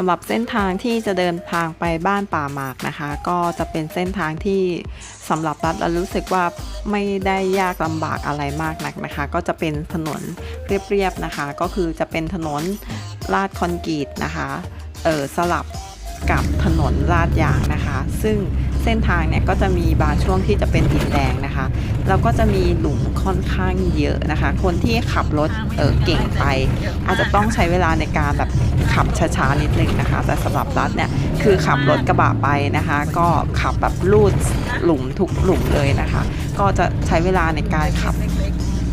สำหรับเส้นทางที่จะเดินทางไปบ้านป่าหมากนะคะ ก็จะเป็นเส้นทางที่สำหรับรัฐเรารู้สึกว่าไม่ได้ยากลำบากอะไรมากนักนะคะ ก็จะเป็นถนนเรียบๆนะคะ ก็คือจะเป็นถนนลาดคอนกรีตนะคะเออสลับกับถนนลาดยางนะคะ ซึ่ง เส้นทางเนี่ยก็จะมีบางช่วงที่จะเป็นดินแดงนะคะ แล้วก็จะมีหลุมค่อนข้างเยอะนะคะ คนที่ขับรถเออเก่งไป อาจจะต้องใช้เวลาในการแบบขับช้าๆนิดนึงนะคะ แต่สำหรับรัฐเนี่ยคือขับรถกระบะไปนะคะ ก็ขับแบบลูดหลุมทุกหลุมเลยนะคะ ก็จะใช้เวลาในการขับ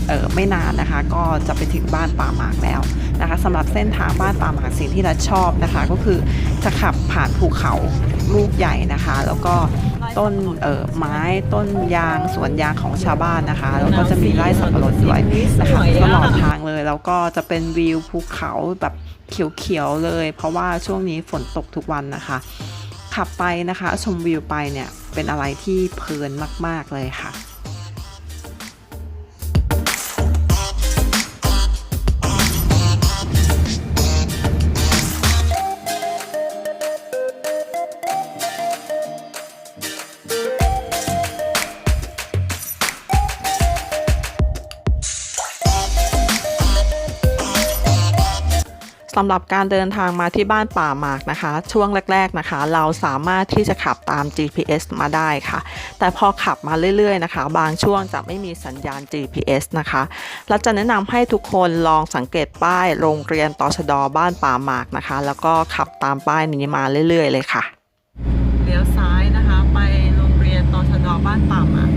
เออไม่นานนะคะ ก็จะไปถึงบ้านป่าหมากแล้ว นะคะสำหรับเส้นทางบ้านป่าหมากสิ่งที่รัฐชอบนะคะ ก็คือจะขับผ่านภูเขาลูกใหญ่นะคะ แล้วก็ต้นเอ่อไม้ต้นยางสวนยางของชาวบ้านนะคะแล้วก็จะมีไร่สับปะรดด้วยนะคะตลอดทางเลยแล้วก็จะเป็นวิวภูเขาแบบเขียวๆเลย เพราะว่าช่วงนี้ฝนตกทุกวันนะคะ ขับไปนะคะ ชมวิวไปเนี่ยเป็นอะไรที่เพลินมาก ๆเลยค่ะ สำหรับการเดินทางมาที่บ้านป่าหมากนะคะ ช่วงแรก ๆนะคะ เราสามารถที่จะขับตาม GPS มาได้ค่ะ แต่พอขับมาเรื่อย ๆ นะคะ บางช่วงจะไม่มีสัญญาณ GPS นะคะเราจะแนะนำให้ทุกคนลองสังเกตป้ายโรงเรียนตชดบ้านป่าหมากนะคะ แล้วก็ขับตามป้ายนี้มาเรื่อย ๆ เลยค่ะเลี้ยวซ้ายนะคะ ไปโรงเรียนตชดบ้านป่าหมาก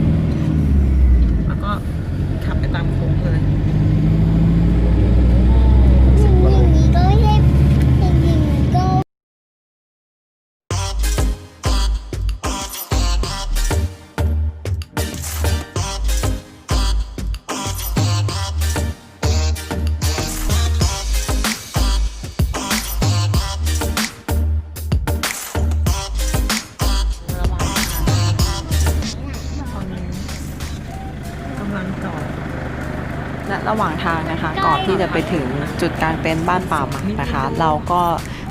ระหว่างทางนะคะ ก่อนที่จะไปถึงจุดกลางเต็นท์บ้านป่าหมักนะคะ เราก็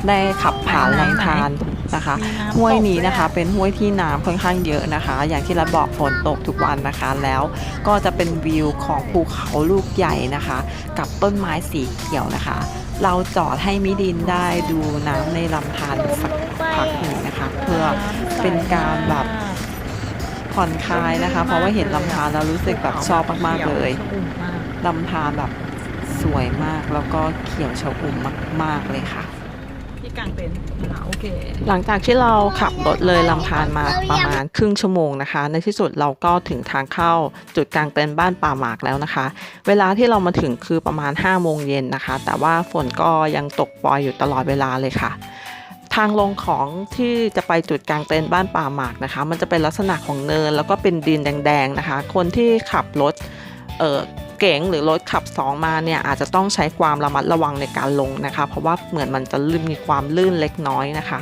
ได้ขับผ่านลำธารนะคะ ห้วยนี้นะคะ เป็นห้วยที่น้ำค่อนข้างเยอะนะคะ อย่างที่เราบอกฝนตกทุกวันนะคะ แล้วก็จะเป็นวิวของภูเขาลูกใหญ่นะคะ กับต้นไม้สีเขียวนะคะ เราจอดให้มิดินได้ดูน้ำในลำธารสักพักหนึ่งนะคะ เพื่อเป็นการแบบผ่อนคลายนะคะ เพราะว่าเห็นลำธารเรารู้สึกแบบชอบมากๆเลย ลำธารแบบสวยมากแล้วก็เขียวชอุ่มมาก ๆ เลยค่ะ ที่กลางเต็นท์โอเค หลังจากที่เราขับรถเลยลำธารมาประมาณครึ่งชั่วโมงนะคะ ในที่สุดเราก็ถึงทางเข้าจุดกลางเต็นท์บ้านป่าหมากแล้วนะคะ เวลาที่เรามาถึงคือประมาณ5โมงเย็นนะคะ แต่ว่าฝนก็ยังตกปล่อยอยู่ตลอดเวลาเลยค่ะ ทางลงของที่จะไปจุดกลางเต็นท์บ้านป่าหมากนะคะ มันจะเป็นลักษณะของเนินแล้วก็เป็นดินแดง ๆนะคะ คนที่ขับรถเออ เก๋งหรือรถขับสองมาเนี่ยอาจจะต้องใช้ความระมัดระวังในการลงนะคะ เพราะว่าเหมือนมันจะลื่นมีความลื่นเล็กน้อยนะคะ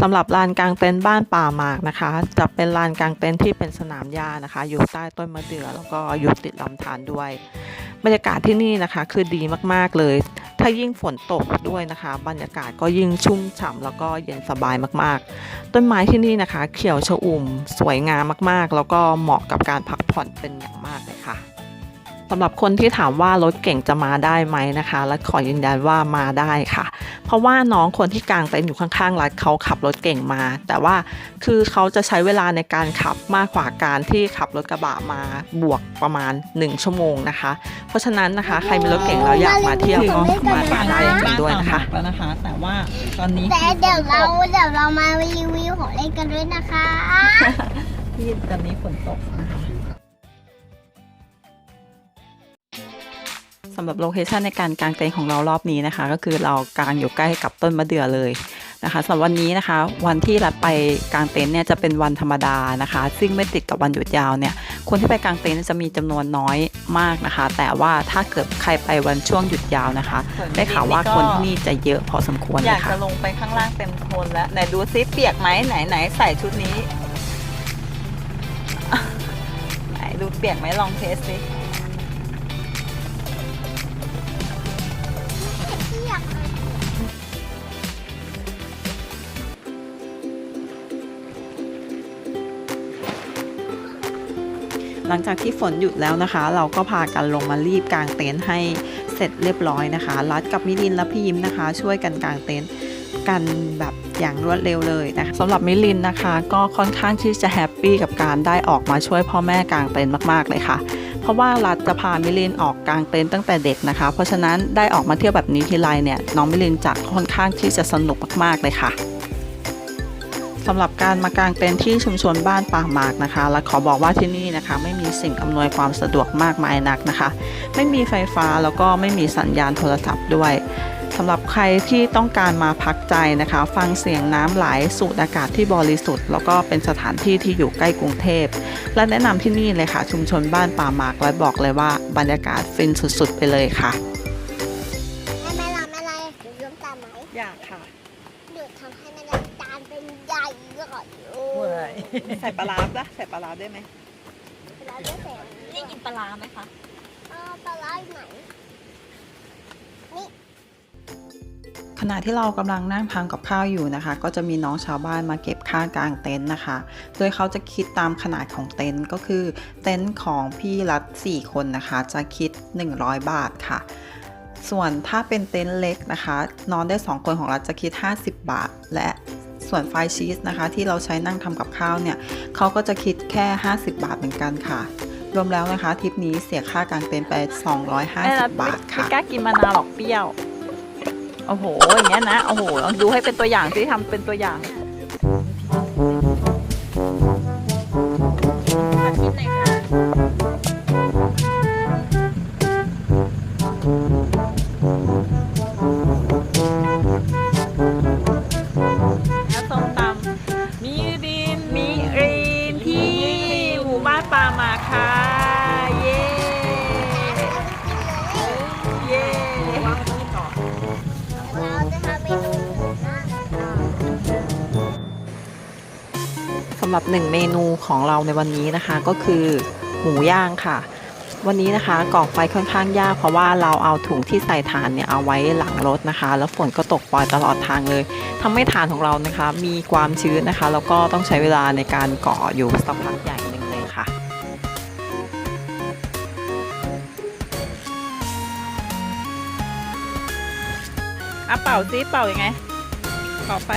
สำหรับลานกลางเต็นท์บ้านป่าหมากนะคะ จะเป็นลานกลางเต็นท์ที่เป็นสนามหญ้านะคะ อยู่ใต้ต้นมะเดื่อแล้วก็อยู่ติดลำธารด้วย บรรยากาศที่นี่นะคะ คือดีมากๆเลย ถ้ายิ่งฝนตกด้วยนะคะ บรรยากาศก็ยิ่งชุ่มฉ่ำแล้วก็เย็นสบายมากๆ ต้นไม้ที่นี่นะคะ เขียวชอุ่ม สวยงามมากๆ แล้วก็เหมาะกับการพักผ่อนเป็นอย่างมากเลยค่ะ สำหรับคนที่ถามว่ารถเก่งจะมาได้ไหมนะคะและขอยืนยันว่ามาได้ค่ะ เพราะว่าน้องคนที่กลางเต็นท์อยู่ข้างๆรัฐเขาขับรถเก่งมา แต่ว่าคือเขาจะใช้เวลาในการขับมากกว่าการที่ขับรถกระบะมาบวกประมาณ 1 ชั่วโมงนะคะ เพราะฉะนั้นนะคะใครมีรถเก่งแล้วอยากมาเที่ยวก็สามารถมาได้จริงๆด้วยนะคะแล้วนะคะ แต่ว่าตอนนี้แต่เดี๋ยวเราเดี๋ยวเรามารีวิวของเล่นกันด้วยนะคะที่ตอนนี้ฝนตกนะำหรับโลเคชันในการกางเต็นท์ของเรารอบนี้นะคะ ก็คือเรากางอยู่ใกล้กับต้นมะเดื่อเลยนะคะสำหรับวันนี้นะคะ วันที่เราไปกางเต็นท์เนี่ยจะเป็นวันธรรมดานะคะ ซึ่งไม่ติดกับวันหยุดยาวเนี่ยคนที่ไปกางเต็นท์จะมีจำนวนน้อยมากนะคะ แต่ว่าถ้าเกิดใครไปวันช่วงหยุดยาวนะคะ ได้ข่าวว่าคนที่นี่จะเยอะพอสมควรอเลยากค่ะจะลงไปข้างล่างเต็มโคลนแล้วไหนดูซิเปียกไหมไหนไหนใส่ชุดนี้ ไหนดูเปียกไหมลองเทสสิ หลังจากที่ฝนหยุดแล้วนะคะ เราก็พากันลงมารีบกางเต็นท์ให้เสร็จเรียบร้อยนะคะ รัดกับมิลินและพี่ยิ้มนะคะ ช่วยกันกางเต็นท์กันแบบอย่างรวดเร็วเลยนะคะสำหรับมิลินนะคะ ก็ค่อนข้างที่จะแฮปปี้กับการได้ออกมาช่วยพ่อแม่กางเต็นท์มากๆเลยค่ะ เพราะว่ารัฐจะพามิลินออกกางเต็นท์ตั้งแต่เด็กนะคะ เพราะฉะนั้นได้ออกมาเที่ยวแบบนี้ทีไรเนี่ยน้องมิลินจะค่อนข้างที่จะสนุกมากๆเลยค่ะ สำหรับการมากางเต็นท์ที่ชุมชนบ้านป่าหมากนะคะ และขอบอกว่าที่นี่นะคะ ไม่มีสิ่งอำนวยความสะดวกมากมายนักนะคะ ไม่มีไฟฟ้าแล้วก็ไม่มีสัญญาณโทรศัพท์ด้วยสำหรับใครที่ต้องการมาพักใจนะคะ ฟังเสียงน้ำไหลสูดอากาศที่บริสุทธิ์ แล้วก็เป็นสถานที่ที่อยู่ใกล้กรุงเทพ และแนะนำที่นี่เลยค่ะ ชุมชนบ้านป่าหมากและบอกเลยว่าบรรยากาศฟินสุดๆ ไปเลยค่ะแม่แม่รำอะไรหนูยืมตามไหมอยากค่ะหนูทำให้แม่รำ จานเป็นใหญ่ก่อนโอ้เว้ยยใส่ปลาร้าปะใส่ปลาร้าได้ไหมเราจะใส่นี่กินปลาไหมคะ เออปลาร้าอยู่ไหนขณะที่เรากำลังนั่งทานกับข้าวอยู่นะคะ ก็จะมีน้องชาวบ้านมาเก็บค่ากางเต็นท์นะคะ โดยเขาจะคิดตามขนาดของเต็นท์ก็คือเต็นท์ของพี่รัฐ4คนนะคะ จะคิด 100 บาทค่ะ ส่วนถ้าเป็นเต็นท์เล็กนะคะ นอนได้ 2 คนของรัฐจะคิด 50 บาท และ ส่วนไฟชีสนะคะ ที่เราใช้นั่งทำกับข้าวเนี่ยเขาก็จะคิดแค่ 50 บาทเหมือนกันค่ะรวมแล้วนะคะทริปนี้เสียค่ากางเต็นท์ไป 250 บาทค่ะไม่กล้ากินมะนาวหรอกเปรี้ยว โอ้โห อย่างเงี้ยนะ โอ้โหลองดูให้เป็นตัวอย่างที่ทำเป็นตัวอย่างำหรับหนึ่งเมนูของเราในวันนี้นะคะ ก็คือหมูย่างค่ะ วันนี้นะคะก่อไฟค่อนข้างยากเพราะว่าเราเอาถุงที่ใส่ถ่านเนี่ยเอาไว้หลังรถนะคะ แล้วฝนก็ตกปล่อยตลอดทางเลยทำให้ถ่านของเรานะคะ มีความชื้นนะคะ แล้วก็ต้องใช้เวลาในการก่ออยู่สักพักใหญ่หนึ่งเลยค่ะอะเป่าซิเป่ายังไงเป่าไป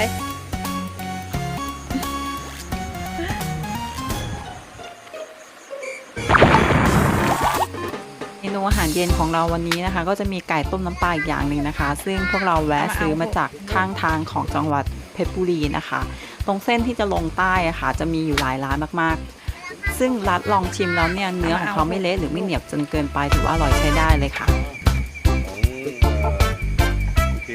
นูอาหารเย็นของเราวันนี้นะคะ ก็จะมีไก่ต้มน้ำปลาอีกอย่างหนึ่งนะคะ ซึ่งพวกเราแวะซื้อมาจากข้างทางของจังหวัดเพชรบุรีนะคะ ตรงเส้นที่จะลงใต้อะค่ะ จะมีอยู่หลายร้านมากๆ ซึ่งรัดลองชิมแล้วเนี่ยเนื้อของเขาไม่เละหรือไม่เหนียบจนเกินไปถือว่าอร่อยใช้ได้เลยค่ะโอเค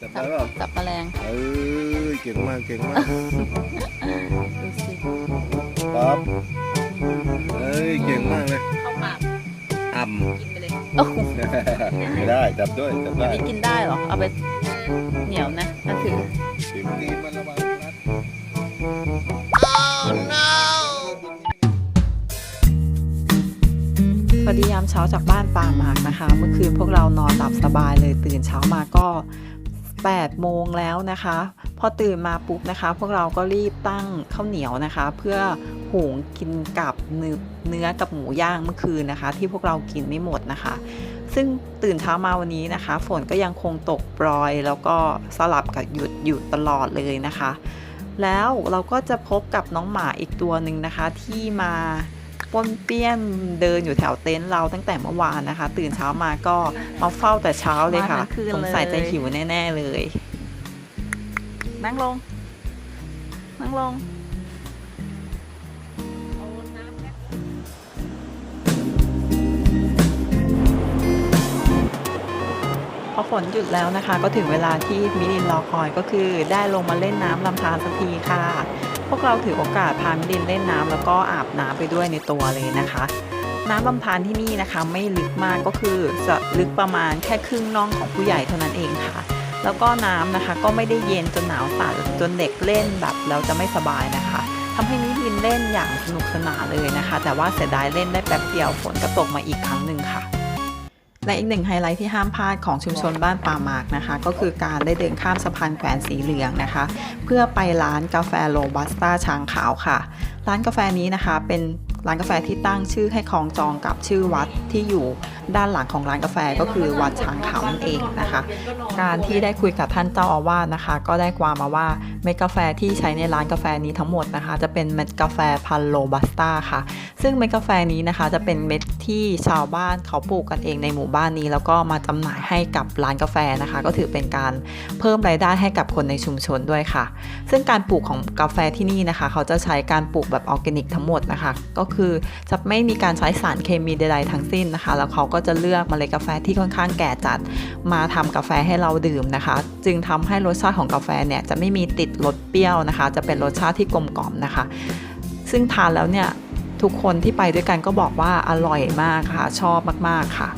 จับได้เปล่าจับแมลงเอ้ยเก่งมากเก่งมาก ดูสิปั๊บเอ้ยเก่งมากเลยเข้าปากอ่กินไปเลยโอ้โหำ ไม่ได้จับด้วยจับได้นี่กินได้เหรอ เอาไปเหนียวนะถ้าถือชิมนี้มันระวังนะ พอดียามเช้าจากบ้านป่าหมากนะคะ เมื่อคืนพวกเรานอนหลับสบายเลยตื่นเช้ามาก็ 8 โมงแล้วนะคะ พอตื่นมาปุ๊บนะคะ พวกเราก็รีบตั้งข้าวเหนียวนะคะ เพื่อ หุงกินกับเนื้อเนื้อกับหมูย่างเมื่อคืนนะคะ ที่พวกเรากินไม่หมดนะคะ ซึ่งตื่นเช้ามาวันนี้นะคะ ฝนก็ยังคงตกปรอย แล้วก็สลับกับหยุดอยู่ตลอดเลยนะคะ แล้วเราก็จะพบกับน้องหมาอีกตัวหนึ่งนะคะ ที่มาป้วนเปี้ยนเดินอยู่แถวเต็นท์เราตั้งแต่เมื่อวานนะคะ ตื่นเช้ามาก็มาเฝ้าแต่เช้าเลยค่ะมาทั้งคืนสงสัยเลยจะหิวแน่ ๆ เลย นั่งลง นั่งลง ออฝนหยุดแล้วนะคะ ก็ถึงเวลาที่มิลินรอคอยก็คือได้ลงมาเล่นน้ำลำธารสักทีค่ะ พวกเราถือโอกาสพามิลินเล่นน้ำแล้วก็อาบน้ำไปด้วยในตัวเลยนะคะ น้ำลำธารที่นี่นะคะไม่ลึกมากก็คือจะลึกประมาณแค่ครึ่งน่องของผู้ใหญ่เท่านั้นเองค่ะ แล้วก็น้ำนะคะก็ไม่ได้เย็นจนหนาวสั่นจนเด็กเล่นแบบแล้วจะไม่สบายนะคะทำให้มิลินเล่นอย่างสนุกสนานเลยนะคะ แต่ว่าเสียดายเล่นได้แป๊บเดียวฝนก็ตกมาอีกครั้งหนึ่งค่ะ และอีกหนึ่งไฮไลท์ที่ห้ามพลาดของชุมชนบ้านป่าหมากนะคะ ก็คือการได้เดินข้ามสะพานแขวนสีเหลืองนะคะ เพื่อไปร้านกาแฟโรบัสต้าช้างขาวค่ะ ร้านกาแฟนี้นะคะเป็นร้านกาแฟที่ตั้งชื่อให้คล้องจองกับชื่อวัดที่อยู่ ด้านหลังของร้านกาแฟก็คือวัดช้างขาวนั่นเองนะคะ การที่ได้คุยกับท่านเจ้าอาวาสนะคะ ก็ได้ความมาว่าเม็ดกาแฟที่ใช้ในร้านกาแฟนี้ทั้งหมดนะคะ จะเป็นเม็ดกาแฟพันโรบัสต้าค่ะ ซึ่งเม็ดกาแฟนี้นะคะ จะเป็นเม็ดที่ชาวบ้านเขาปลูกกันเองในหมู่บ้านนี้ แล้วก็มาจำหน่ายให้กับร้านกาแฟนะคะ ก็ถือเป็นการเพิ่มรายได้ให้กับคนในชุมชนด้วยค่ะ ซึ่งการปลูกของกาแฟที่นี่นะคะ เขาจะใช้การปลูกแบบออร์แกนิกทั้งหมดนะคะ ก็คือจะไม่มีการใช้สารเคมีใดๆทั้งสิ้นนะคะ แล้วเขาก็จะเลือกเมล็ดกาแฟที่ค่อนข้างแก่จัด มาทำกาแฟให้เราดื่มนะคะ จึงทำให้รสชาติของกาแฟเนี่ยจะไม่มีติดรสเปรี้ยวนะคะ จะเป็นรสชาติที่กลมกล่อมนะคะ ซึ่งทานแล้วเนี่ยทุกคนที่ไปด้วยกันก็บอกว่าอร่อยมากค่ะ ชอบมากๆค่ะ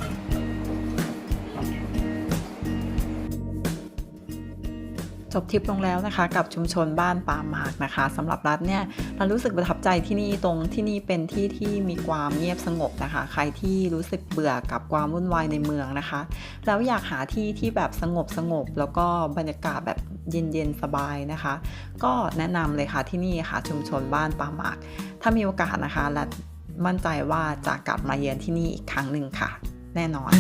จบทริปลงแล้วนะคะ กับชุมชนบ้านปามากนะคะสำหรับรัฐเนี่ยเรารู้สึกประทับใจที่นี่ตรงที่นี่เป็นที่ที่มีความเงียบสงบนะคะ ใครที่รู้สึกเบื่อกับความวุ่นวายในเมืองนะคะ แล้วอยากหาที่ที่แบบสงบสงบแล้วก็บรรยากาศแบบเย็นๆสบายนะคะ ก็แนะนำเลยค่ะที่นี่ค่ะชุมชนบ้านปามาก ถ้ามีโอกาสนะคะและมั่นใจว่าจะกลับมาเยือนที่นี่อีกครั้งหนึ่งค่ะ แน่นอน